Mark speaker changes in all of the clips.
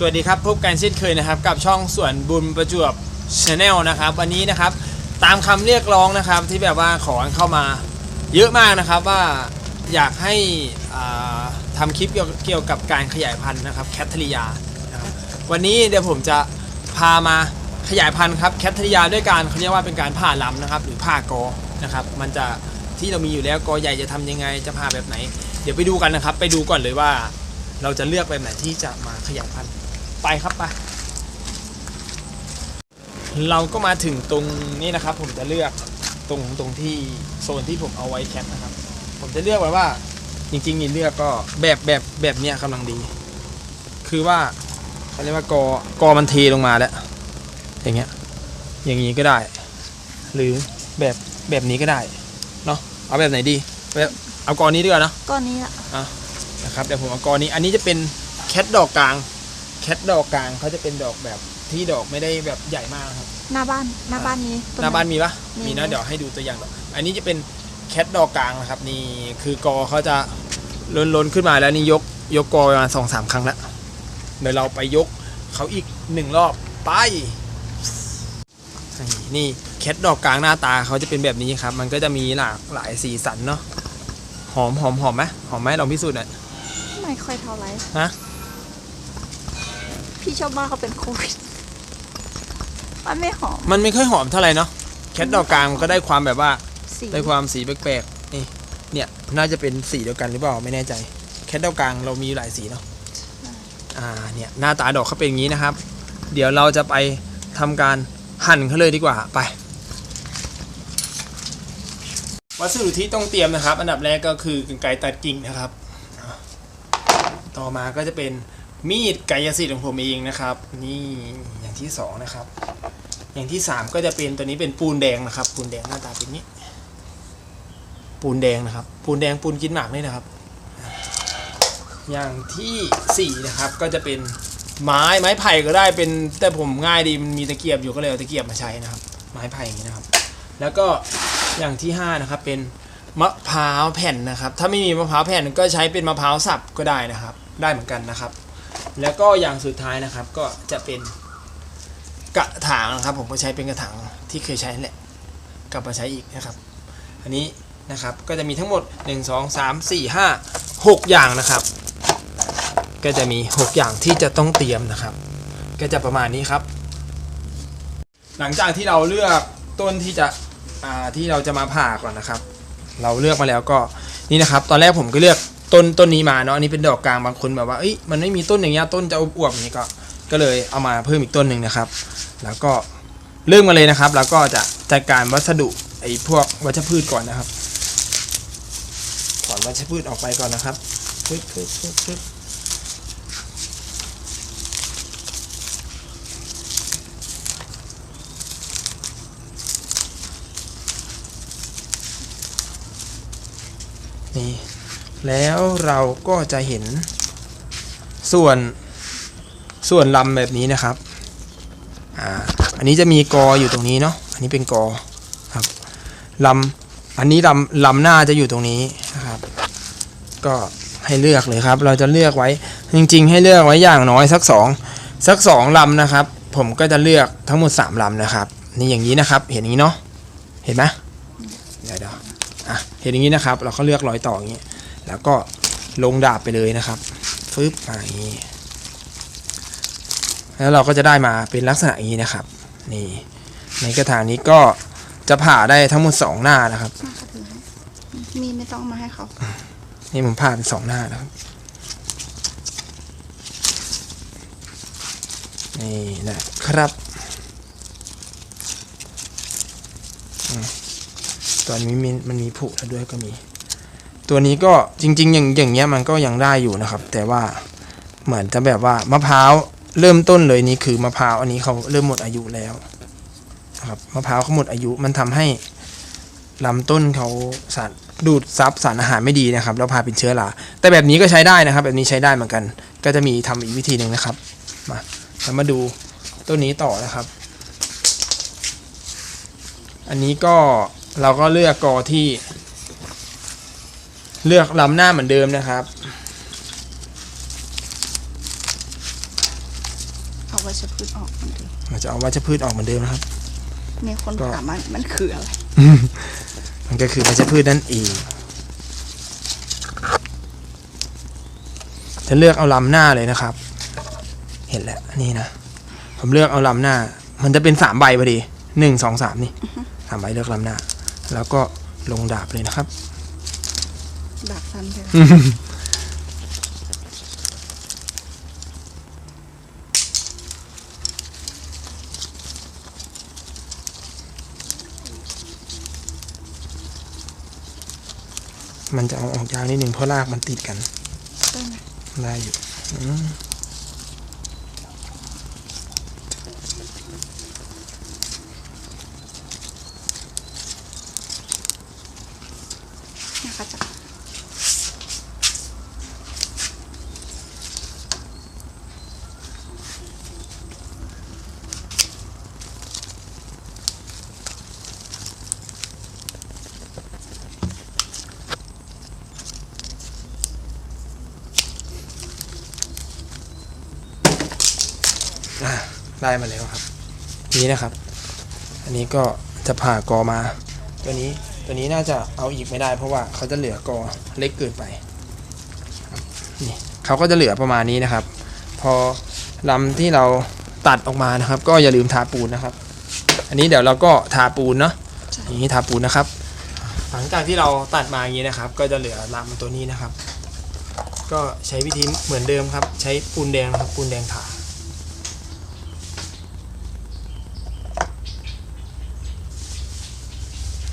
Speaker 1: สวัสดีครับพบกันเช่นเคยนะครับ กับช่องสวนบุญประจวบชาแนลนะครับ วันนี้นะครับตามคำเรียกร้องนะครับที่แบบว่าขอเข้ามาเยอะมากนะครับว่าอยากให้อ่าทำคลิปเกี่ยวกับการขยายพันธุ์นะครับแคทเทอริยาวันนี้เดี๋ยวผมจะพามาขยายพันธุ์ครับแคทเทอริยาด้วยการเขาเรียกว่าเป็นการผ่าลำนะครับ หรือผ่ากอนะครับ มันจะที่เรามีอยู่แล้วกอใหญ่จะทำยังไงจะผ่าแบบไหน เดี๋ยวไปดูกันนะครับ ไปดูก่อนเลยว่า เราจะเลือกแบบไหนที่จะมาขยายพันธุ์ ไปครับไปเราก็มาถึงตรงนี้นะครับ ผมจะเลือกตรงตรงที่โซนที่ผมเอาไว้แคปนะครับ ผมจะเลือกไว้ว่า จริงๆนี่เลือกก็แบบแบบแบบเนี้ยกำลังดี คือว่าเขาเรียกว่ากอกอมันเทลงมาแล้ว อย่างเงี้ย อย่างนี้ก็ได้ หรือแบบแบบนี้ก็ได้เนาะเอาแบบไหนดีแบบเอากอนี้ดีกว่าเนอะ
Speaker 2: ก้อนนี้ละ
Speaker 1: นะครับเดี๋ยวผมเอากอนี้อันนี้จะเป็นแคทดอกกลาง แคทดอกกลางเขาจะเป็นดอกแบบที่ดอกไม่ได้แบบใหญ่มากครับ
Speaker 2: หน้าบ้านหน้าบ้านนี้ต้
Speaker 1: หน้าบ้านมีปะ
Speaker 2: มี
Speaker 1: มีนะเดี๋ยวให้ดูตัวอย่างดอกอันนี้จะเป็นแคทดอกกลางนะครับ นี่คือกอเขาจะล้นล้นๆขึ้นมาแล้วนี่ยกยกกอประมาณสองสามครั้งแล้วเดี๋ยวเราไปยกเขาอีกหนึ่งรอบไป นี่แคทดอกกลางหน้าตาเขาจะเป็นแบบนี้ครับ มันก็จะมีหลากหลายสีสันเนาะหอมหอมหอมไหมหอมไหมลองพิสูจน์หน่อย
Speaker 2: ไม่ค่อยเท่าไหร่
Speaker 1: ฮะ
Speaker 2: พี่ชอบมากเขาเป็นโควิดมันไม่หอม
Speaker 1: มันไม่ค่อยหอมเท่าไหร่เนาะแคทดอกกลางมันก็ได้ความแบบว่า
Speaker 2: สี
Speaker 1: ได้ความสีแปลกๆนี่เนี่ยน่าจะเป็นสีเดียวกันหรือเปล่าไม่แน่ใจ แคทดอกกลางเรามีหลายสีเนาะอ่าเนี่ยหน้าตาดอกเขาเป็นอย่างนี้นะครับ เดี๋ยวเราจะไปทำการหั่นเขาเลยดีกว่าไปวัสดุที่ต้องเตรียมนะครับ อันดับแรกก็คือกรรไกรตัดกิ่งนะครับอ่าต่อมาก็จะเป็น มีดกายสิทธิ์ของผมเองนะครับ นี่อย่างที่สองนะครับ อย่างที่สามก็จะเป็นตัวนี้เป็นปูนแดงนะครับ ปูนแดงหน้าตาเป็นนี้ ปูนแดงนะครับ ปูนแดงปูนกินหมากนี่นะครับ อย่างที่สี่นะครับก็จะเป็นไม้ไม้ไผ่ก็ได้เป็นแต่ผมง่ายดีมันมีตะเกียบอยู่ก็เลยเอาตะเกียบมาใช้นะครับ ไม้ไผ่อย่างนี้นะครับ แล้วก็อย่างที่ห้านะครับเป็นมะพร้าวแผ่นนะครับ ถ้าไม่มีมะพร้าวแผ่นก็ใช้เป็นมะพร้าวสับก็ได้นะครับ ได้เหมือนกันนะครับ แล้วก็อย่างสุดท้ายนะครับก็จะเป็นกระถางนะครับ ผมก็ใช้เป็นกระถางที่เคยใช้แหละ กลับมาใช้อีกนะครับ อันนี้นะครับก็จะมีทั้งหมด 1 2 3 4 5 6 อย่างนะครับ ก็จะมี 6 อย่างที่จะต้องเตรียมนะครับ ก็จะประมาณนี้ครับ หลังจากที่เราเลือกต้นที่จะที่เราจะมาผ่าก่อนนะครับ เราเลือกมาแล้วก็นี่นะครับ ตอนแรกผมก็เลือก ต้นต้นนี้มาเนาะอันนี้เป็นดอกกลางบางคนแบบว่าเอ้ยมันไม่มีต้นอย่างเงี้ยต้นจะอวบๆอย่างนี้ก็ก็เลยเอามาเพิ่มอีกต้นหนึ่งนะครับ แล้วก็เริ่มมาเลยนะครับ แล้วก็จะจัดการวัสดุไอ้พวกวัชพืชก่อนนะครับถอนวัชพืชออกไปก่อนนะครับปึ๊บปึ๊บปึ๊บปึ๊บนี่ แล้วเราก็จะเห็น ส่วนส่วนลำแบบนี้นะครับอ่าอันนี้จะมีกออยู่ตรงนี้เนาะอันนี้เป็นกอครับลำอันนี้ลำลำหน้าจะอยู่ตรงนี้นะครับ ก็ให้เลือกเลยครับ เราจะเลือกไว้จริง ๆ ให้เลือกไว้อย่างน้อยสักสองสักสองลำนะครับ ผมก็จะเลือกทั้งหมดสามลำนะครับนี่อย่างนี้นะครับ เห็นอย่างนี้เนาะเห็นไหมเดี๋ยวเดี๋ยวอะเห็นอย่างนี้นะครับ เราก็เลือกรอยต่ออย่างนี้ แล้วก็ลงดาบไปเลยนะครับฟึบมาอย่างนี้แล้วเราก็จะได้มาเป็นลักษณะอย่างนี้นะครับ นี่ ในกระถางนี้ก็จะผ่าได้ทั้งหมดสองหน้านะครับ
Speaker 2: มาเขาถือให้มีไม่ต้องมาให้เขา
Speaker 1: นี่ผมผ่าเป็นสองหน้านะครับนี่นะครับอืมตัวนี้มีมันมีผุแล้วด้วยก็มี ตัวนี้ก็จริง ๆ อย่างอย่างเงี้ยมันก็ยังได้อยู่นะครับ แต่ว่าเหมือนจะแบบว่ามะพร้าวเริ่มต้นเลยนี่คือมะพร้าวอันนี้เขาเริ่มหมดอายุแล้วนะครับมะพร้าวเขาหมดอายุมันทำให้ลำต้นเขาสารดูดซับสารอาหารไม่ดีนะครับแล้วพาเป็นเชื้อราแต่แบบนี้ก็ใช้ได้นะครับ แบบนี้ใช้ได้เหมือนกัน ก็จะมีทำอีกวิธีหนึ่งนะครับมาเรามาดูต้นนี้ต่อนะครับ อันนี้ก็เราก็เลือกกอที่ เลือกลำหน้าเหมือนเดิมนะครับ
Speaker 2: วัชพืชออกเหมือนเดิม
Speaker 1: เราจะเอาวัชพืชออกเหมือนเดิมนะครับ
Speaker 2: มีคน
Speaker 1: ก็
Speaker 2: ถามมันมันคืออะไร
Speaker 1: มันก็คือวัชพืชนั่นเองจะเลือกเอาลำหน้าเลยนะครับ เห็นแล้วนี่นะ ผมเลือกเอาลำหน้า มันจะเป็นสามใบพอดีหนึ่งสองสามนี่สามใบเลือกลำหน้า แล้วก็ลงดาบเลยนะครับ
Speaker 2: ดาบสั้นใช่ไหม
Speaker 1: มันจะเอาออกยากนิดหนึ่งเพราะรากมันติดกัน
Speaker 2: ใช่ไหม
Speaker 1: ได้อยู่อืม
Speaker 2: เนี่ย
Speaker 1: ได้มาแล้วครับ นี่นะครับ อันนี้ก็จะผ่ากอมา ตัวนี้ตัวนี้น่าจะเอาอีกไม่ได้ เพราะว่าเขาจะเหลือกอเล็กเกินไปนี่เขาก็จะเหลือประมาณนี้นะครับ พอลำที่เราตัดออกมานะครับ ก็อย่าลืมทาปูนนะครับ อันนี้เดี๋ยวเราก็ทาปูนเนาะอย่างนี้ทาปูนนะครับ หลังจากที่เราตัดมาอย่างนี้นะครับ ก็จะเหลือลำตัวนี้นะครับ ก็ใช้วิธีเหมือนเดิมครับ ใช้ปูนแดงครับปูนแดงทา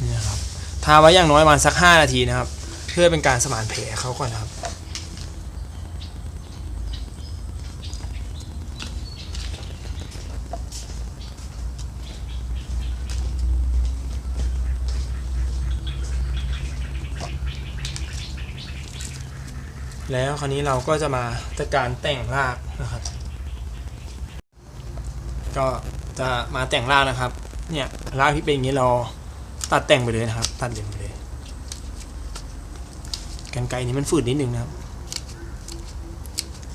Speaker 1: นี่นะครับ ทาไว้อย่างน้อยประมาณสัก 5 นาทีนะครับ เพื่อเป็นการสมานแผลเขาก่อนนะครับ แล้วคราวนี้เราก็จะมาจัดการแต่งรากนะครับ ก็จะมาแต่งรากนะครับ เนี่ยรากที่เป็นอย่างนี้เรา ตัดแต่งไปเลยนะครับ ตัดเด่นไปเลยกันไกรนี้มันฝืดนิดนึงนะครับ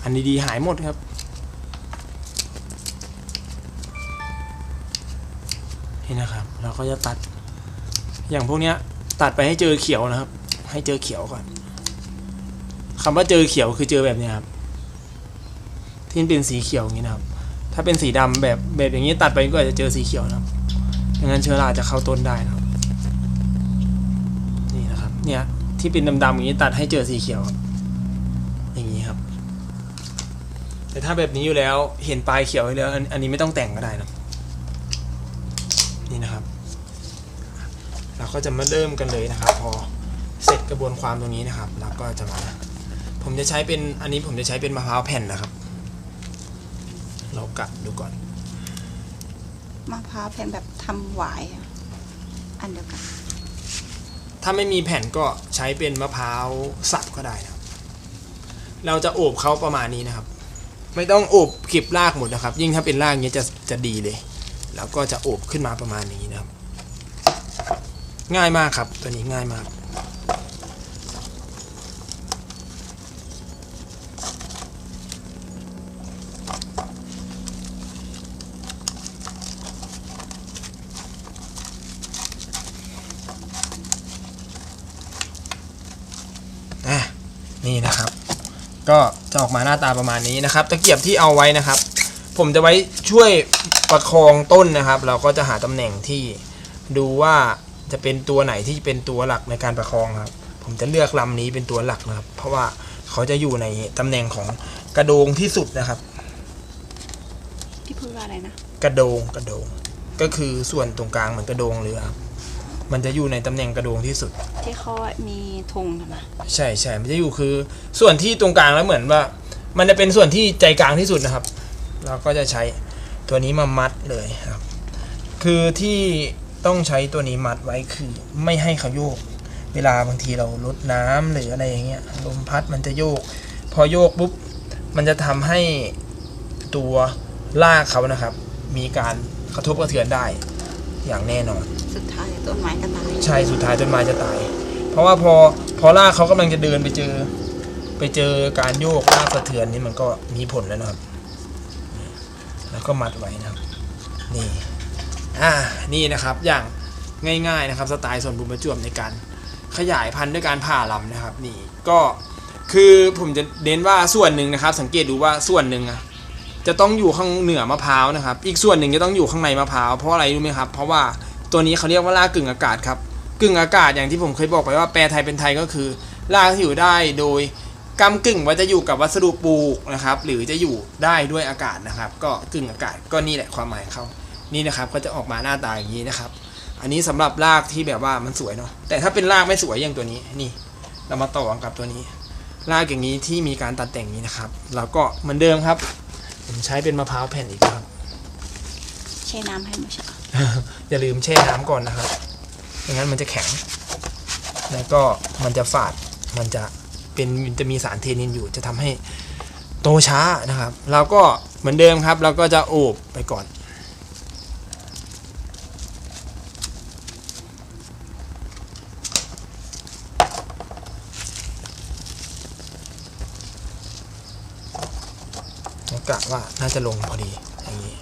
Speaker 1: อันดีๆหายหมดครับ นี่นะครับ เราก็จะตัด อย่างพวกเนี้ยตัดไปให้เจอเขียวนะครับ ให้เจอเขียวก่อนคำว่าเจอเขียวคือเจอแบบนี้ครับ ที่เป็นสีเขียวอย่างนี้นะครับ ถ้าเป็นสีดำแบบแบบอย่างนี้ตัดไปก็อาจจะเจอสีเขียวนะครับไม่งั้นเชื้อราจะเข้าต้นได้นะครับนี่นะครับ เนี่ยที่เป็นดำๆอย่างนี้ตัดให้เจอสีเขียวอย่างนี้ครับ แต่ถ้าแบบนี้อยู่แล้วเห็นปลายเขียวอยู่แล้วอันอันนี้ไม่ต้องแต่งก็ได้นะนี่นะครับ เราก็จะมาเริ่มกันเลยนะครับ พอเสร็จกระบวนความตรงนี้นะครับเราก็จะมา ผมจะใช้เป็นอันนี้ผมจะใช้เป็นมะพร้าวแผ่นนะครับ เรากัดดูก่อน
Speaker 2: มะพร้าวแผ่นแบบทำหวายอันเดียวกัน
Speaker 1: ถ้าไม่มีแผ่นก็ใช้เป็นมะพร้าวสับก็ได้นะครับ เราจะโอบเขาประมาณนี้นะครับ ไม่ต้องโอบเก็บรากหมดนะครับ ยิ่งถ้าเป็นรากเนี้ยจะจะดีเลย แล้วก็จะโอบขึ้นมาประมาณนี้นะครับ ง่ายมากครับ ตัวนี้ง่ายมาก อะ นี่นะครับ ก็จะออกมาหน้าตาประมาณนี้นะครับ ตะเกียบที่เอาไว้นะครับ ผมจะไว้ช่วยประคองต้นนะครับ เราก็จะหาตำแหน่งที่ดูว่าจะเป็นตัวไหนที่เป็นตัวหลักในการประคองครับ ผมจะเลือกลำนี้เป็นตัวหลักนะครับ เพราะว่าเขาจะอยู่ในตำแหน่งของกระโดงที่สุดนะครับ
Speaker 2: พี่พูดว่าอะไรนะ
Speaker 1: กระโดงกระโดง ก็คือส่วนตรงกลางเหมือนกระโดงเรือครับ มันจะอยู่ในตำแหน่งกระโดงที่สุด
Speaker 2: ที่เขามีธงนะนะ
Speaker 1: ใช่ใช่มันจะอยู่คือ ส่วนที่ตรงกลางแล้วเหมือนว่า มันจะเป็นส่วนที่ใจกลางที่สุดนะครับ เราก็จะใช้ตัวนี้มามัดเลยครับ คือที่ต้องใช้ตัวนี้มัดไว้คือไม่ให้เขาโยก เวลาบางทีเราลดน้ำหรืออะไรอย่างเงี้ยลมพัดมันจะโยก พอโยกปุ๊บมันจะทำให้ตัวลากเขานะครับ มีการกระทบกระเทือนได้ อย่างแน่นอน
Speaker 2: สุดท้ายต้นไม้ก็ตาย
Speaker 1: ใช่สุดท้ายต้นไม้จะตาย เพราะว่าพอพอลากเขากำลังจะเดินไปเจอ ไปเจอการโยกลากสะเทือนนี่มันก็มีผลแล้วนะครับเราแล้วก็มัดไว้นะครับ นี่อ่านี่นะครับอย่างง่ายๆนะครับสไตล์ส่วนบุญประจวบในการขยายพันธุ์ด้วยการผ่าลำนะครับ นี่ก็คือผมจะเน้นว่าส่วนหนึ่งนะครับ สังเกตดูว่าส่วนหนึ่งอะ จะต้องอยู่ข้างเหนือมะพร้าวนะครับ อีกส่วนหนึ่งจะต้องอยู่ข้างในมะพร้าวเพราะอะไรรู้ไหมครับ เพราะว่าตัวนี้เขาเรียกว่าลากกึ่งอากาศครับกึ่งอากาศอย่างที่ผมเคยบอกไปว่าแปลไทยเป็นไทยก็คือลากที่อยู่ได้โดยกำกึ่งว่าจะอยู่กับวัสดุปลูกนะครับ หรือจะอยู่ได้ด้วยอากาศนะครับ ก็กึ่งอากาศก็นี่แหละความหมายเขานี่นะครับก็จะออกมาหน้าตาอย่างนี้นะครับ อันนี้สำหรับรากที่แบบว่ามันสวยเนาะแต่ถ้าเป็นรากไม่สวยอย่างตัวนี้นี่ เรามาต่อกับตัวนี้รากอย่างนี้ที่มีการตัดแต่งนี้นะครับ แล้วก็เหมือนเดิมครับ ผมใช้เป็นมะพร้าวแผ่นอีกครับ
Speaker 2: แช่น้ำให้มาเช้า
Speaker 1: อย่าลืมแช่น้ำก่อนนะครับไม่งั้นมันจะแข็ง แล้วก็มันจะฝาด มันจะเป็นมันจะมีสารเทนินอยู่ จะทำให้โตช้านะครับ เราก็เหมือนเดิมครับ เราก็จะโอบไปก่อน กะว่าน่าจะลงพอดีอย่างนี้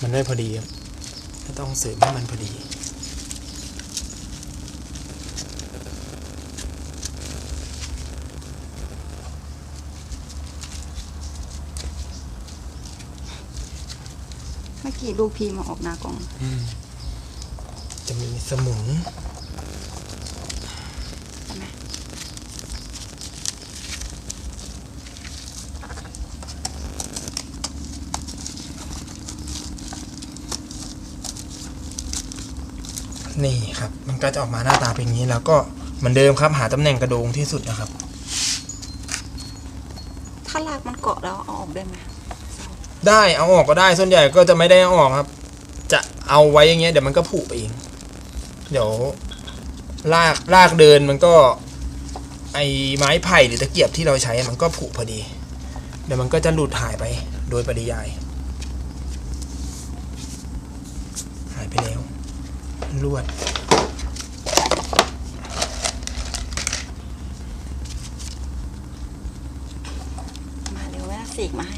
Speaker 1: มันไม่พอดีครับก็ต้องเสริมให้มันพอดี
Speaker 2: มื่อกี้ลูกพีมาออกหน้ากล่อง
Speaker 1: จะมีสมุน
Speaker 2: ใช่ไหม
Speaker 1: นี่ครับ มันก็จะออกมาหน้าตาเป็นอย่างนี้แล้วก็เหมือนเดิมครับ หาตำแหน่งกระโดงที่สุดนะครับ
Speaker 2: ถ้ารากมันเกาะแล้วเอาออกได้ไหม
Speaker 1: ได้เอาออกก็ได้ส่วนใหญ่ก็จะไม่ได้เอาออกครับ จะเอาไว้อย่างเงี้ยเดี๋ยวมันก็ผุไปเอง เดี๋ยวลากลากเดินมันก็ ไอไม้ไผ่หรือตะเกียบที่เราใช้มันก็ผุพอดี เดี๋ยวมันก็จะหลุดหายไปโดยปริยาย หายไปแล้วลวด
Speaker 2: มาเร็วแม่สีกมาให้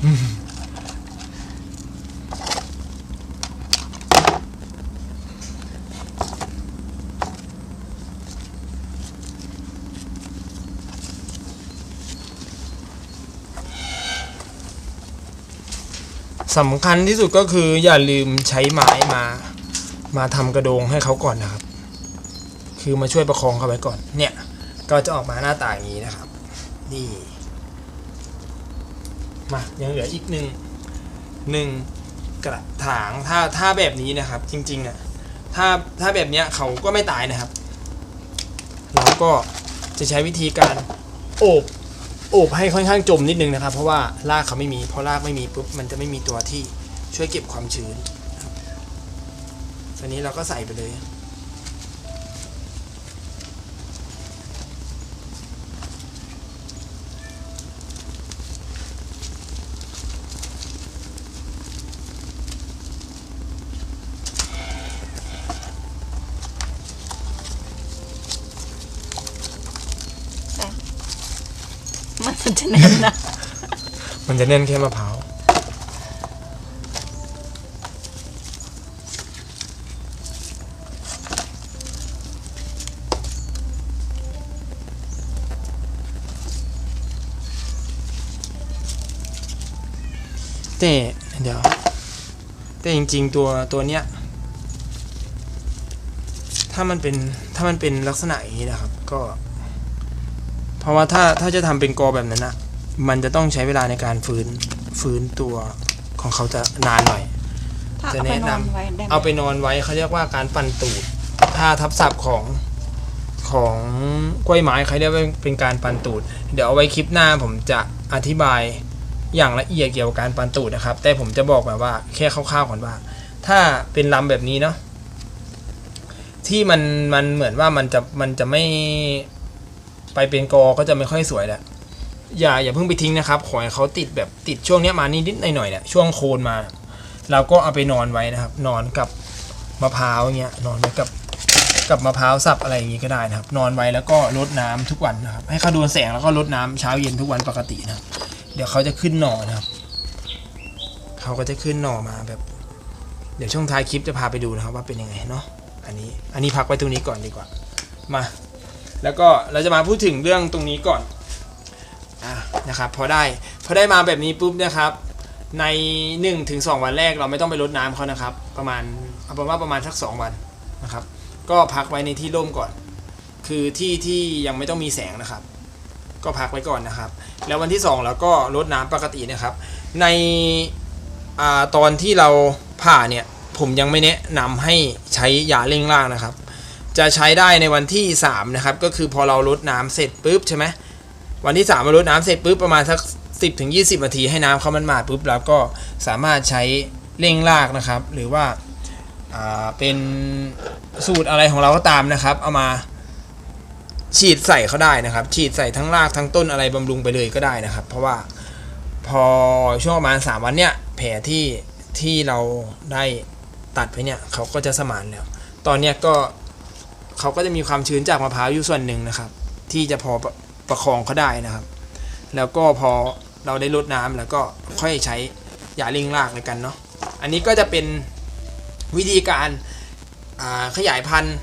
Speaker 1: สำคัญที่สุดก็คืออย่าลืมใช้ไม้มา มาทำกระโดงให้เขาก่อนนะครับ คือมาช่วยประคองเขาไว้ก่อน เนี่ย ก็จะออกมาหน้าตาอย่างนี้นะครับ นี่ มายังเหลืออีกหนึ่งหนึ่งกระถางถ้าถ้าแบบนี้นะครับ จริงๆอะถ้าถ้าแบบเนี้ยเขาก็ไม่ตายนะครับ เราก็จะใช้วิธีการโอบ อบให้ค่อนข้างจมนิดนึงนะครับ เพราะว่ารากเขาไม่มีพอรากไม่มีปุ๊บมันจะไม่มีตัวที่ช่วยเก็บความชื้นนะครับอันนี้เราก็ใส่ไปเลย
Speaker 2: มันจะแน่นนะ
Speaker 1: มันจะแน่นแค่มะพร้าวแต่เดี๋ยว แต่จริง ๆ ตัวตัวเนี้ย ถ้ามันเป็นถ้ามันเป็นลักษณะอย่างนี้นะครับ ก็ เพราะว่าถ้าถ้าจะทำเป็นกอแบบนั้นนะ มันจะต้องใช้เวลาในการฟื้นฟื้นตัวของเขาจะนานหน่อย
Speaker 2: ถ้า
Speaker 1: จะ
Speaker 2: เอาไป
Speaker 1: แนะ
Speaker 2: น
Speaker 1: นำ
Speaker 2: อนไว้ได้ไหม
Speaker 1: เอาไปนอนไว้เขาเรียกว่าการปั่นตูด ถ้าทับศัพท์ของของกล้วยไม้เขาเรียกว่าเป็นการปั่นตูด เดี๋ยวเอาไว้คลิปหน้าผมจะอธิบายอย่างละเอียดเกี่ยวกับการปั่นตูดนะครับ แต่ผมจะบอกแบบว่าแค่คร่าวๆก่อนว่า ถ้าเป็นลำแบบนี้เนาะที่มันมันเหมือนว่ามันจะมันจะไม่ไปเป็นกอก็จะไม่ค่อยสวยแหละ อย่าอย่าเพิ่งไปทิ้งนะครับ ขอให้เขาติดแบบติดช่วงเนี้ยมานิดๆหน่อยๆเนี่ยช่วงโคนมา เราก็เอาไปนอนไว้นะครับ นอนกับมะพร้าวอย่างเงี้ยนอนไว้กับกับมะพร้าวสับอะไรอย่างงี้ก็ได้นะครับ นอนไว้แล้วก็รดน้ำทุกวันนะครับ ให้เขาโดนแสงแล้วก็รดน้ำเช้าเย็นทุกวันปกตินะเดี๋ยวเขาจะขึ้นหน่อนะครับเขาก็จะขึ้นหน่อมาแบบ เดี๋ยวช่วงท้ายคลิปจะพาไปดูนะครับว่าเป็นยังไงเนาะอันนี้อันนี้พักไว้ตรงนี้ก่อนดีกว่ามา แล้วก็เราจะมาพูดถึงเรื่องตรงนี้ก่อน อะนะครับพอได้พอได้มาแบบนี้ปุ๊บนะครับ ใน1ถึง2วันแรกเราไม่ต้องไปรดน้ำเขานะครับ ประมาณเอาเป็นว่าประมาณสัก 2 วันนะครับ ก็พักไว้ในที่ร่มก่อน คือที่ที่ยังไม่ต้องมีแสงนะครับ ก็พักไว้ก่อนนะครับ แล้ววันที่2เราก็รดน้ำปกตินะครับ ในอตอนที่เราผ่าเนี่ยผมยังไม่แนะนำให้ใช้ยาเร่งร่างนะครับ จะใช้ได้ในวันที่3นะครับก็คือพอเรารดน้ำเสร็จปุ๊บใช่ไหม วันที่ 3 มารดน้ำเสร็จปุ๊บประมาณสัก 10ถึง20 นาทีให้น้ำเขามันมาปุ๊บแล้วก็สามารถใช้เร่งรากนะครับ หรือว่าาเป็นสูตรอะไรของเราก็ตามนะครับ เอามาฉีดใส่เขาได้นะครับ ฉีดใส่ทั้งรากทั้งต้นอะไรบำรุงไปเลยก็ได้นะครับ เพราะว่าพอช่วงประมาณ 3 วันเนี้ยแผลที่ที่เราได้ตัดไปเนี่ยเขาก็จะสมานแล้ว ตอนเนี้ยก็เขาก็จะมีความชื้นจากมะพร้าวอยู่ส่วนหนึ่งนะครับ ที่จะพอ ประคองเขาได้นะครับ แล้วก็พอเราได้ลดน้ำแล้วก็ค่อยใช้ยาเร่งรากเลยกันเนาะอันนี้ก็จะเป็นวิธีการาขยายพันธุ์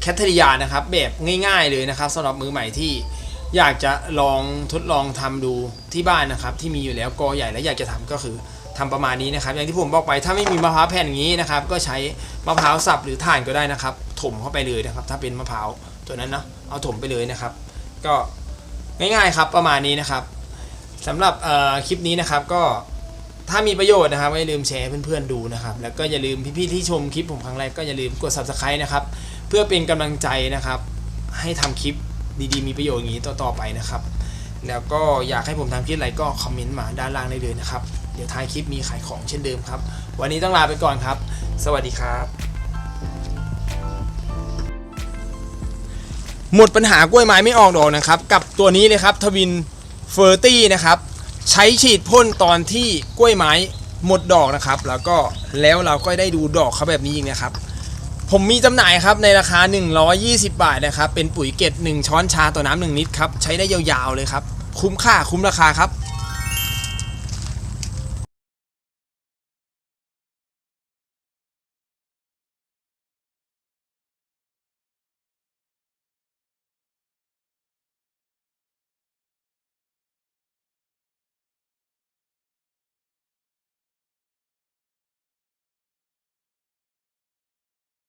Speaker 1: แคทเทอริยานะครับ แบบง่าย ๆเลยนะครับสำหรับมือใหม่ที่อยากจะลองทดลองทำดูที่บ้านนะครับ ที่มีอยู่แล้วกอใหญ่แล้วอยากจะทำก็คือทำประมาณนี้นะครับ อย่างที่ผมบอกไปถ้าไม่มีมะพร้าวแผ่นอย่างนี้นะครับ ก็ใช้มะพร้าวสับหรือถ่านก็ได้นะครับ ถมเข้าไปเลยนะครับ ถ้าเป็นมะพร้าวตัวนั้นเนาะเอาถมไปเลยนะครับ ก็ ง่ายๆครับประมาณนี้นะครับสำหรับคลิปนี้นะครับก็ถ้ามีประโยชน์นะครับอย่าลืมแชร์เพื่อนๆดูนะครับ แล้วก็อย่าลืมพี่ๆที่ชมคลิปผมครั้งแรกก็อย่าลืมกด subscribe นะครับ เพื่อเป็นกำลังใจนะครับ ให้ทำคลิปดีๆ มีประโยชน์อย่างนี้ต่อๆไปนะครับ แล้วก็อยากให้ผมทำคลิปอะไรก็คอมเมนต์มาด้านล่างได้เลยนะครับ เดี๋ยวท้ายคลิปมีขายของเช่นเดิมครับ วันนี้ต้องลาไปก่อนครับ สวัสดีครับ หมดปัญหากล้วยไม้ไม่ออกดอกนะครับ กับตัวนี้เลยครับทวินเฟอร์ตี้นะครับใช้ฉีดพ่นตอนที่กล้วยไม้หมดดอกนะครับ แล้วก็แล้วเราก็ได้ดูดอกเขาแบบนี้อีกนะครับ ผมมีจำหน่ายครับในราคา 120 บาทนะครับ เป็นปุ๋ยเกต1ช้อนชาต่อน้ำ1ลิตรครับ ใช้ได้ยาวๆเลยครับ คุ้มค่าคุ้มราคาครับ